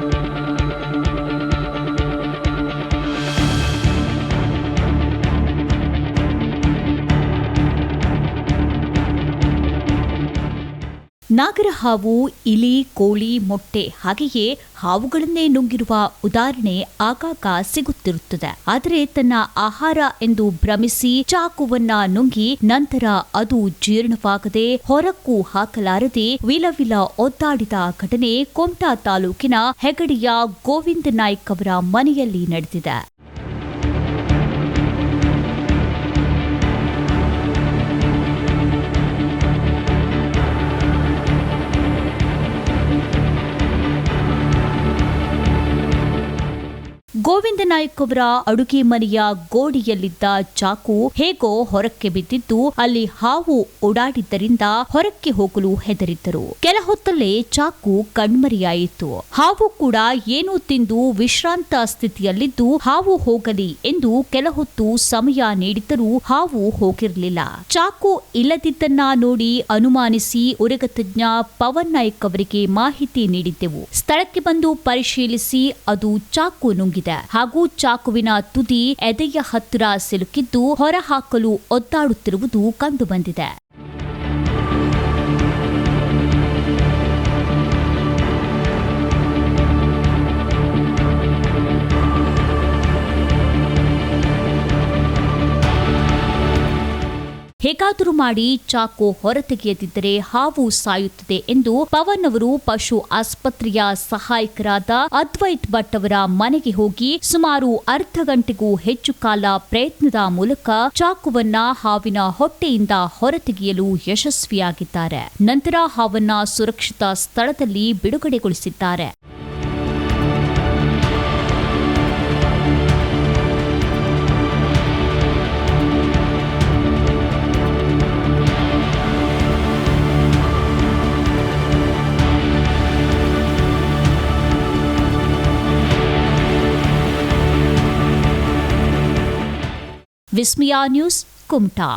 Thank you. ಹಾವು, ಇಲಿ, ಕೋಳಿ, ಮೊಟ್ಟೆ ಹಾಗೆಯೇ ಹಾವುಗಳನ್ನೇ ನುಂಗಿರುವ ಉದಾಹರಣೆ ಆಗಾಗ ಸಿಗುತ್ತಿರುತ್ತದೆ. ಆದರೆ ತನ್ನ ಆಹಾರ ಎಂದು ಭ್ರಮಿಸಿ ಚಾಕುವನ್ನ ನುಂಗಿ ನಂತರ ಅದು ಜೀರ್ಣವಾಗದೆ ಹೊರಕ್ಕೂ ಹಾಕಲಾರದೆ ವಿಲವಿಲ ಒದ್ದಾಡಿದ ಘಟನೆ ಕೊಮ್ಟಾ ತಾಲೂಕಿನ ಹೆಗಡಿಯ ಗೋವಿಂದ ನಾಯ್ಕ್ ಅವರ ಮನೆಯಲ್ಲಿ ನಡೆದಿದೆ. ಗೋವಿಂದ ನಾಯಕ್ ಅವರ ಅಡುಗೆ ಮನೆಯ ಗೋಡಿಯಲ್ಲಿದ್ದ ಚಾಕು ಹೇಗೋ ಹೊರಕ್ಕೆ ಬಿದ್ದಿದ್ದು ಅಲ್ಲಿ ಹಾವು ಓಡಾಡಿದ್ದರಿಂದ ಹೊರಕ್ಕೆ ಹೋಗಲು ಹೆದರಿದ್ದರು. ಕೆಲ ಹೊತ್ತಲ್ಲೇ ಚಾಕು ಕಣ್ಮರೆಯಾಯಿತು. ಹಾವು ಕೂಡ ಏನೂ ತಿಂದು ವಿಶ್ರಾಂತ ಸ್ಥಿತಿಯಲ್ಲಿದ್ದು ಹಾವು ಹೋಗಲಿ ಎಂದು ಕೆಲ ಹೊತ್ತು ಸಮಯ ನೀಡಿದ್ದರೂ ಹಾವು ಹೋಗಿರಲಿಲ್ಲ. ಚಾಕು ಇಲ್ಲದಿದ್ದನ್ನ ನೋಡಿ ಅನುಮಾನಿಸಿ ಉರಗತಜ್ಞ ಪವನ್ ನಾಯಕ್ ಅವರಿಗೆ ಮಾಹಿತಿ ನೀಡಿದ್ದೆವು. ಸ್ಥಳಕ್ಕೆ ಬಂದು ಪರಿಶೀಲಿಸಿ ಅದು ಚಾಕು ನುಂಗಿದೆ. ಹಾಗೂ ಚಾಕುವಿನ ತುದಿ ಎದೆಯ ಹತ್ತಿರ ಸಿಲುಕಿದ್ದು ಹೊರಹಾಕಲು ಒದ್ದಾಡುತ್ತಿರುವುದು ಕಂಡುಬಂದಿದೆ. ಹೇಗಾದರೂ ಮಾಡಿ ಚಾಕು ಹೊರತೆಗೆಯದಿದ್ದರೆ ಹಾವು ಸಾಯುತ್ತದೆ ಎಂದು ಪವನ್ ಅವರು ಪಶು ಆಸ್ಪತ್ರೆಯ ಸಹಾಯಕರಾದ ಅದ್ವೈತ್ ಭಟ್ ಅವರ ಮನೆಗೆ ಹೋಗಿ ಸುಮಾರು ಅರ್ಧ ಗಂಟೆಗೂ ಹೆಚ್ಚು ಕಾಲ ಪ್ರಯತ್ನದ ಮೂಲಕ ಚಾಕುವನ್ನ ಹಾವಿನ ಹೊಟ್ಟೆಯಿಂದ ಹೊರತೆಗೆಯಲು ಯಶಸ್ವಿಯಾಗಿದ್ದಾರೆ. ನಂತರ ಹಾವನ್ನ ಸುರಕ್ಷಿತ ಸ್ಥಳದಲ್ಲಿ ಬಿಡುಗಡೆಗೊಳಿಸಿದ್ದಾರೆ. விஸ்மியா நியூஸ் கும்டா